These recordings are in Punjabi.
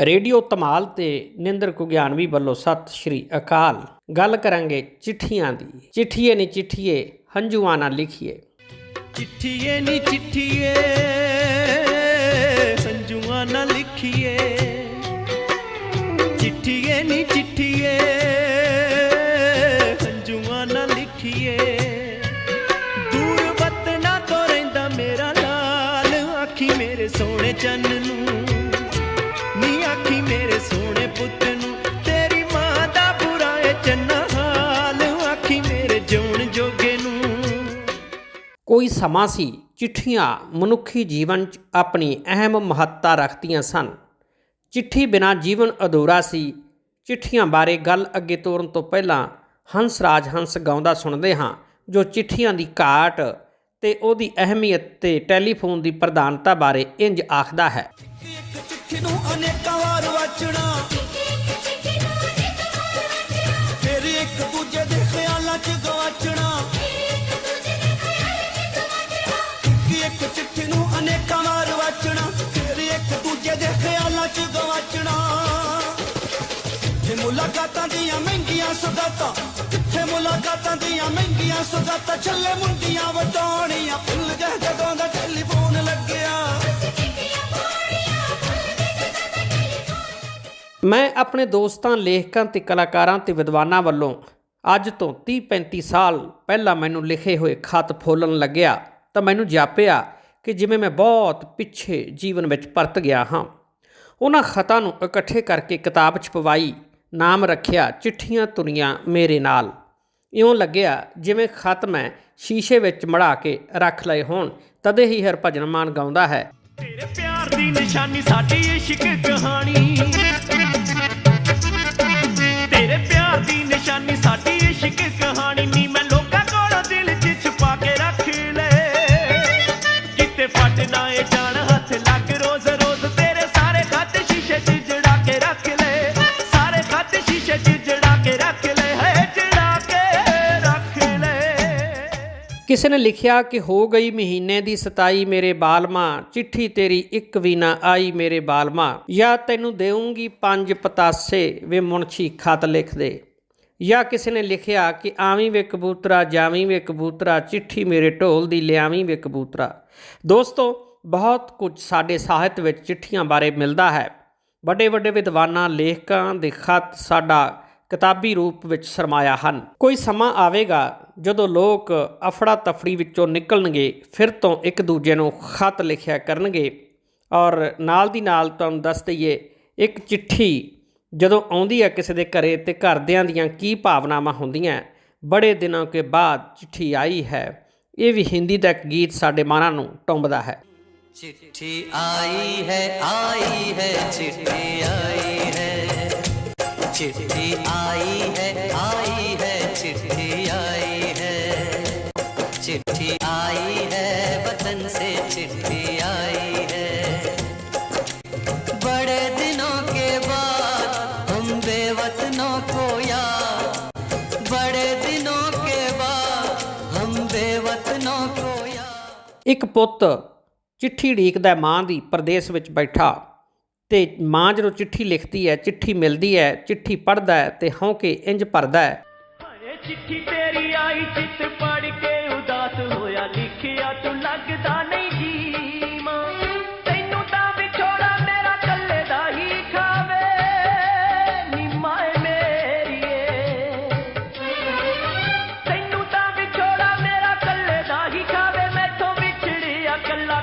ਰੇਡੀਓ ਧਮਾਲ ਤੇ ਨਿੰਦਰ ਕੁਗਿਆਨਵੀ ਵੱਲੋਂ ਸਤਿ ਸ਼੍ਰੀ ਅਕਾਲ। ਗੱਲ ਕਰਾਂਗੇ ਚਿੱਠੀਆਂ ਦੀ। ਚਿੱਠੀਏ ਨੀ ਚਿੱਠੀਏ, ਹੰਝੂਆਂ ਨਾਲ ਲਿਖੀਏ। ਚਿੱਠੀਏ ਨੀ ਚਿੱਠੀਏ ਸੰਜੂਆਂ ਨਾ ਲਿਖੀਏ। ਚਿੱਠੀਏ ਨੀ ਚਿੱਠੀਏ ਸੰਜੂਆਂ ਨਾ ਲਿਖੀਏ। ਦੂਰ ਵਤਨਾ ਤੋਂ ਰਹਿੰਦਾ ਮੇਰਾ ਲਾਲ, ਆਖੀ ਮੇਰੇ ਸੋਹਣੇ ਚੰਨ ਨੂੰ। ਕੋਈ ਸਮਾਂ ਸੀ, ਚਿੱਠੀਆਂ ਮਨੁੱਖੀ ਜੀਵਨ 'ਚ ਆਪਣੀ ਅਹਿਮ ਮਹੱਤਤਾ ਰੱਖਦੀਆਂ ਸਨ। ਚਿੱਠੀ ਬਿਨਾ ਜੀਵਨ ਅਧੂਰਾ ਸੀ। ਚਿੱਠੀਆਂ ਬਾਰੇ ਗੱਲ ਅੱਗੇ ਤੋਰਨ ਤੋਂ ਪਹਿਲਾਂ ਹੰਸ ਰਾਜ ਹੰਸ ਗਾਉਂਦਾ ਸੁਣਦੇ ਹਾਂ, ਜੋ ਚਿੱਠੀਆਂ ਦੀ ਘਾਟ ਤੇ ਉਹਦੀ ਅਹਿਮੀਅਤ ਤੇ ਟੈਲੀਫੋਨ ਦੀ ਪ੍ਰਧਾਨਤਾ ਬਾਰੇ ਇੰਜ ਆਖਦਾ ਹੈ। ਇੱਕ ਚਿੱਠੀ ਨੂੰ ਅਨੇਕਾਂ ਵਾਰ ਵਾਚਣਾ ਖਿਆਲਾਂ 'ਚ ਗਵਾਚਣਾ। ਕਿੱਥੇ ਮੁਲਾਕਾਤਾਂ ਦੀਆਂ ਮਹਿੰਗੀਆਂ ਸੁਗਾਤਾਂ ਕਿੱਥੇ ਮੁਲਾਕਾਤਾਂ ਦੀਆਂ ਮਹਿੰਗੀਆਂ ਸੁਗਾਤਾਂ ਛੱਲੇ ਮੁੰਡੀਆਂ ਵਟਾਉਣੀਆਂ। ਭੁੱਲ ਜਾ ਜਦੋਂ ਦਾ ਟੈਲੀਫੋਨ ਲੱਗਿਆ। ਮੈਂ ਆਪਣੇ ਦੋਸਤਾਂ, ਲੇਖਕਾਂ ਤੇ ਕਲਾਕਾਰਾਂ ਤੇ ਵਿਦਵਾਨਾਂ ਵੱਲੋਂ ਅੱਜ ਤੋਂ 30-35 ਸਾਲ ਪਹਿਲਾਂ ਮੈਨੂੰ ਲਿਖੇ ਹੋਏ ਖਤ ਫੋਲਣ ਲੱਗਿਆ ਤਾਂ ਮੈਨੂੰ ਜਾਪਿਆ ਕਿ ਜਿਵੇਂ ਮੈਂ ਬਹੁਤ ਪਿੱਛੇ ਜੀਵਨ ਵਿੱਚ ਪਰਤ ਗਿਆ ਹਾਂ। ਉਹਨਾਂ ਖਤਾਂ ਨੂੰ ਇਕੱਠੇ ਕਰਕੇ ਕਿਤਾਬ 'ਚ ਪਵਾਈ, ਨਾਮ ਰੱਖਿਆ, ਚਿੱਠੀਆਂ ਤੁਰੀਆਂ ਮੇਰੇ ਨਾਲ। ਇਉਂ ਲੱਗਿਆ ਜਿਵੇਂ ਖਤ ਮੈਂ ਸ਼ੀਸ਼ੇ ਵਿੱਚ ਮੜਾ ਕੇ ਰੱਖ ਲਏ ਹੋਣ, ਤਦੇ ਹੀ ਹਰਭਜਨ ਮਾਨ ਗਾਉਂਦਾ ਹੈ। ਤੇਰੇ ਪਿਆਰ ਦੀ ਨਿਸ਼ਾਨੀ ਸਾਡੀ ਇਸ਼ਕ ਕਹਾਣੀ। ਕਿਸੇ ਨੇ ਲਿਖਿਆ ਕਿ ਹੋ ਗਈ ਮਹੀਨੇ ਦੀ 27 ਮੇਰੇ ਬਾਲਮਾ, ਚਿੱਠੀ ਤੇਰੀ ਇੱਕ ਵੀ ਨਾ ਆਈ ਮੇਰੇ ਬਾਲਮਾ। ਜਾਂ ਤੈਨੂੰ ਦੇਵਾਂਗੀ ਪੰਜ ਪਤਾਸੇ, ਵੇ ਮੁਨਸ਼ੀ ਖਤ ਲਿਖ ਦੇ। ਜਾਂ ਕਿਸੇ ਨੇ ਲਿਖਿਆ ਕਿ ਆਵੀਂ ਵੇ ਕਬੂਤਰਾ, ਜਾਵੀਂ ਵੇ ਕਬੂਤਰਾ, ਚਿੱਠੀ ਮੇਰੇ ਢੋਲ ਦੀ ਲਿਆਵੀਂ ਵੇ ਕਬੂਤਰਾ। ਦੋਸਤੋ, ਬਹੁਤ ਕੁਝ ਸਾਡੇ ਸਾਹਿਤ ਵਿੱਚ ਚਿੱਠੀਆਂ ਬਾਰੇ ਮਿਲਦਾ ਹੈ। ਵੱਡੇ ਵੱਡੇ ਵਿਦਵਾਨਾਂ, ਲੇਖਕਾਂ ਦੇ ਖਤ ਸਾਡਾ ਕਿਤਾਬੀ ਰੂਪ ਵਿੱਚ ਸਰਮਾਇਆ ਹਨ। ਕੋਈ ਸਮਾਂ ਆਵੇਗਾ ਜਦੋਂ ਲੋਕ ਅਫੜਾ ਤਫੜੀ ਵਿੱਚੋਂ ਨਿਕਲਣਗੇ, ਫਿਰ ਤੋਂ ਇੱਕ ਦੂਜੇ ਨੂੰ ਖਤ ਲਿਖਿਆ ਕਰਨਗੇ। ਔਰ ਨਾਲ ਦੀ ਨਾਲ ਤੁਹਾਨੂੰ ਦੱਸ ਦਈਏ, ਇੱਕ ਚਿੱਠੀ ਜਦੋਂ ਆਉਂਦੀ ਹੈ ਕਿਸੇ ਦੇ ਘਰੇ ਤੇ ਘਰਦਿਆਂ ਦੀਆਂ ਕੀ ਭਾਵਨਾਵਾਂ ਹੁੰਦੀਆਂ, ਬੜੇ ਦਿਨਾਂ ਕੇ ਬਾਅਦ ਚਿੱਠੀ ਆਈ ਹੈ। ਇਹ ਵੀ ਹਿੰਦੀ ਦਾ ਇੱਕ ਗੀਤ ਸਾਡੇ ਮਨਾਂ ਨੂੰ ਟੁੰਬਦਾ ਹੈ। ਚਿੱਠੀ ਆਈ ਹੈ ਆਈ ਹੈ, ਚਿੱਠੀ ਆਈ ਹੈ। ਚਿੱਠੀ ਆਈ ਹੈ ਆਈ ਹੈ, ਚਿੱਠੀ ਆਈ ਮਨੋ ਕੋਇਆ ਇੱਕ ਪੁੱਤ ਚਿੱਠੀ ਢੀਕਦਾ ਮਾਂ ਦੀ ਪਰਦੇਸ ਵਿੱਚ ਬੈਠਾ ਤੇ ਮਾਂ ਜਦੋਂ ਚਿੱਠੀ ਲਿਖਦੀ ਹੈ, ਚਿੱਠੀ ਮਿਲਦੀ ਹੈ, ਚਿੱਠੀ ਪੜਦਾ ਹੈ ਤੇ ਹੌਂਕੇ ਇੰਜ ਭਰਦਾ ਹੈ। ਚਿੱਠੀ ਤੇਰੀ ਆਈ, ਚਿੱਤ ਪੜ ਕੇ ਉਦਾਸ ਹੋਇਆ, ਲਿਖਿਆ ਤੂੰ ਲੱਗਦਾ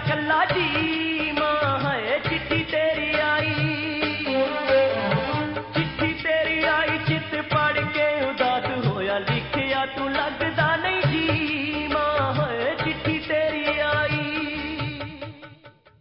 ठल्ला जी